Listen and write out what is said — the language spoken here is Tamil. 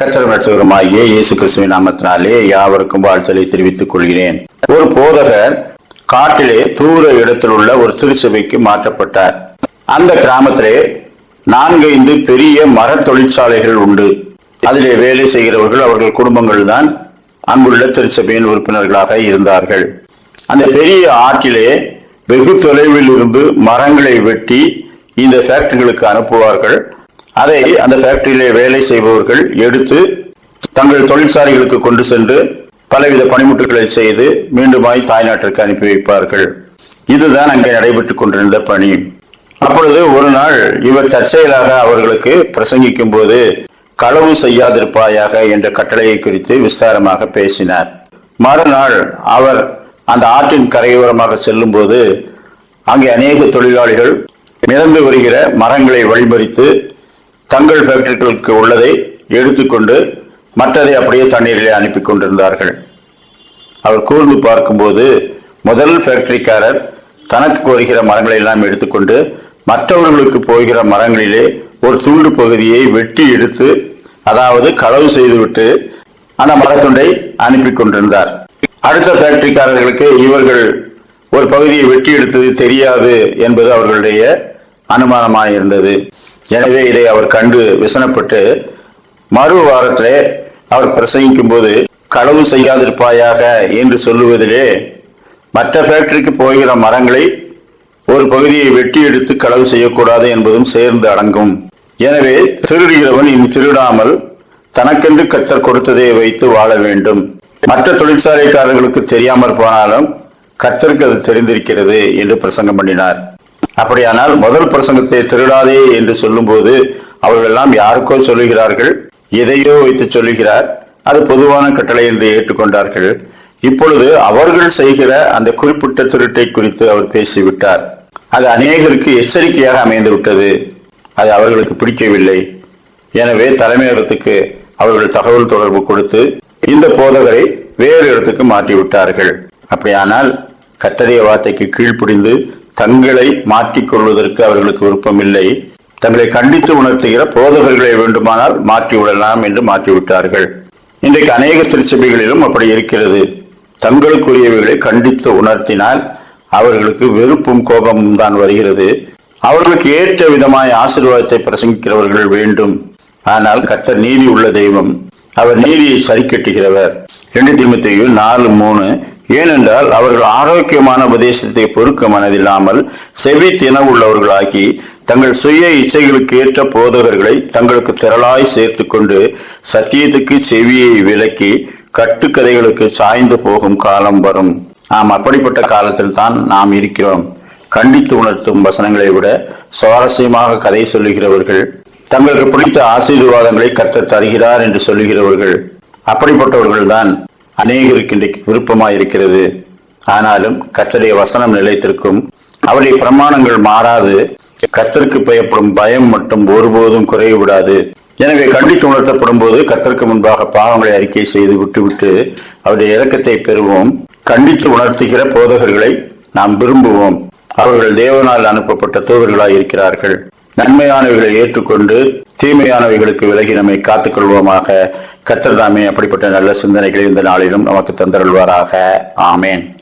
கத்திரமற்றவருமாகிய இயேசு கிறிஸ்துவின் நாமத்தினாலே யாவருக்கும் வாழ்த்தலை தெரிவித்துக் கொள்கிறேன். ஒரு போதகர் காட்டிலே தூர இடத்தில் உள்ள ஒரு திருச்சபைக்கு மாற்றப்பட்டார். அந்த கிராமத்திலே நான்கைந்து பெரிய மர தொழிற்சாலைகள் உண்டு. அதிலே வேலை செய்கிறவர்கள் அவர்கள் குடும்பங்கள் தான் அங்குள்ள திருச்சபையின் உறுப்பினர்களாக இருந்தார்கள். அந்த பெரிய ஆற்றிலே வெகு தொலைவில் இருந்து மரங்களை வெட்டி இந்த ஃபேக்டரிகளுக்கு அனுப்புவார்கள். அதை அந்த ஃபேக்டரியிலே வேலை செய்பவர்கள் எடுத்து தங்கள் தொழிற்சாலைகளுக்கு கொண்டு சென்று பலவித பணிமுட்டுகளை செய்து மீண்டுமாய் தாய்நாட்டிற்கு அனுப்பி வைப்பார்கள். இதுதான் அங்கே நடைபெற்றுக் கொண்டிருந்த பணி. அப்பொழுது ஒரு நாள் இவர் தற்செயலாக அவர்களுக்கு பிரசங்கிக்கும் போது களவு செய்யாதிருப்பாயாக என்ற கட்டளையை குறித்து விஸ்தாரமாக பேசினார். மறுநாள் அவர் அந்த ஆற்றின் கரையோரமாக செல்லும் போது அங்கே அநேக தொழிலாளிகள் மிதந்து வருகிற மரங்களை வழிமறித்து தங்கள் ஃபேக்டரிகளுக்கு உள்ளதை எடுத்துக்கொண்டு மற்றதை அப்படியே தண்ணீரிலே அனுப்பி கொண்டிருந்தார்கள். அவர் கூர்ந்து பார்க்கும்போது முதல் ஃபேக்டரிக்காரர் தனக்கு வருகிற மரங்களை எல்லாம் எடுத்துக்கொண்டு மற்றவர்களுக்கு போகிற மரங்களிலே ஒரு துண்டு பகுதியை வெட்டி எடுத்து அதாவது களவு செய்துவிட்டு அந்த மரத்துண்டை அனுப்பி கொண்டிருந்தார். அடுத்த ஃபேக்டரிக்காரர்களுக்கு இவர்கள் ஒரு பகுதியை வெட்டி எடுத்தது தெரியாது என்பது அவர்களுடைய அனுமானமாக இருந்தது எனவே இதை அவர் கண்டு விசனப்பட்டு மறு வாரத்திலே அவர் பிரசங்கிக்கும் போது களவு செய்யாதிருப்பாயாக என்று சொல்லுவதிலே மற்ற ஃபேக்டரிக்கு போகிற மரங்களை ஒரு பகுதியை வெட்டி எடுத்து களவு செய்யக்கூடாது என்பதும் சேர்ந்து அடங்கும். எனவே திருடுகிறவன் இனி திருடாமல் தனக்கென்று கத்தர் கொடுத்ததை வைத்து வாழ வேண்டும். மற்ற தொழிற்சாலைக்காரர்களுக்கு தெரியாமற் போனாலும் கர்த்தருக்கு அது தெரிந்திருக்கிறது என்று பிரசங்கம் பண்ணினார். அப்படியானால் முதல் பிரசங்கத்தை திருடாதே என்று சொல்லும்போது அவர்கள் எல்லாம் யாருக்கோ சொல்லுகிறார்கள் எதையோ வைத்து சொல்லுகிறார் அது பொதுவான கட்டளை என்று ஏற்றுக்கொண்டார்கள். இப்பொழுது அவர்கள் செய்கிற அந்த குறிப்பிட்ட திருட்டை குறித்து அவர் பேசிவிட்டார். அது அநேகருக்கு எச்சரிக்கையாக அமைந்து விட்டது அது அவர்களுக்கு பிடிக்கவில்லை. எனவே தலைமையகத்துக்கு அவர்கள் தகவல் தொடர்பு கொடுத்து இந்த போதகரை வேறு இடத்துக்கு மாற்றி விட்டார்கள் அப்படியானால் கத்தடைய வார்த்தைக்கு கீழ்ப்படிந்து தங்களை மாற்றிக் கொள்வதற்கு அவர்களுக்கு விருப்பமில்லை. தங்களை கண்டித்து உணர்த்துகிற போதகர்களை வேண்டுமானால் மாற்றி விடலாம் என்று மாற்றிவிட்டார்கள். இன்றைக்கு அநேக திருச்சபைகளிலும் அப்படி இருக்கிறது. தங்களுக்குரியவைகளை கண்டித்து உணர்த்தினால் அவர்களுக்கு வெறுப்பும் கோபமும் தான் வருகிறது. அவர்களுக்கு ஏற்ற விதமாய் ஆசீர்வாதத்தை பிரசங்கிக்கிறவர்கள் வேண்டும். ஆனால் கத்தர் நீதி உள்ள தெய்வம். அவர் நீதியை சரி கட்டுகிறவர். ரெண்டு திருமத்தையும் நாலு மூணு ஏனென்றால் அவர்கள் ஆரோக்கியமான உபதேசத்தை பொறுக்க மனதில்லாமல் செவி தினவுள்ளவர்களாகி தங்கள் சுய இச்சைகளுக்கு ஏற்ற போதகர்களை தங்களுக்கு திரளாய் சேர்த்து கொண்டு சத்தியத்துக்கு செவியை விலக்கி கட்டுக்கதைகளுக்கு சாய்ந்து போகும் காலம் வரும். நாம் அப்படிப்பட்ட காலத்தில் தான் நாம் இருக்கிறோம். கண்டித்து உணர்த்தும் வசனங்களை விட சுவாரஸ்யமாக கதை சொல்லுகிறவர்கள் தங்களுக்கு பிடித்த ஆசீர்வாதங்களை கர்த்தர் தருகிறார் என்று சொல்லுகிறவர்கள் அப்படிப்பட்டவர்கள் தான் அநேகருக்கு இன்றைக்கு விருப்பமாயிருக்கிறது. ஆனாலும் கர்த்தருடைய வசனம் நிலைத்திருக்கும். அவருடைய பிரமாணங்கள் மாறாது. கத்தருக்கு பயப்படும் பயம் மட்டும் ஒருபோதும் குறைய விடாது எனவே கண்டித்து உணர்த்தப்படும் போது கர்த்தருக்கு முன்பாக பாவங்களை அறிக்கை செய்து விட்டுவிட்டு அவருடைய இலக்கத்தை பெறுவோம். கண்டித்து உணர்த்துகிற போதகர்களை நாம் விரும்புவோம். அவர்கள் தேவனால் அனுப்பப்பட்ட தூதர்களாய் இருக்கிறார்கள் நன்மையானவைகளை ஏற்றுக்கொண்டு தீமையானவைகளுக்கு விலகி நம்மை காத்துக் கொள்வோமாக. கத்தர்தாமே அப்படிப்பட்ட நல்ல சிந்தனைகளை இந்த நாளிலும் நமக்கு தந்தருள்வாராக. ஆமேன்.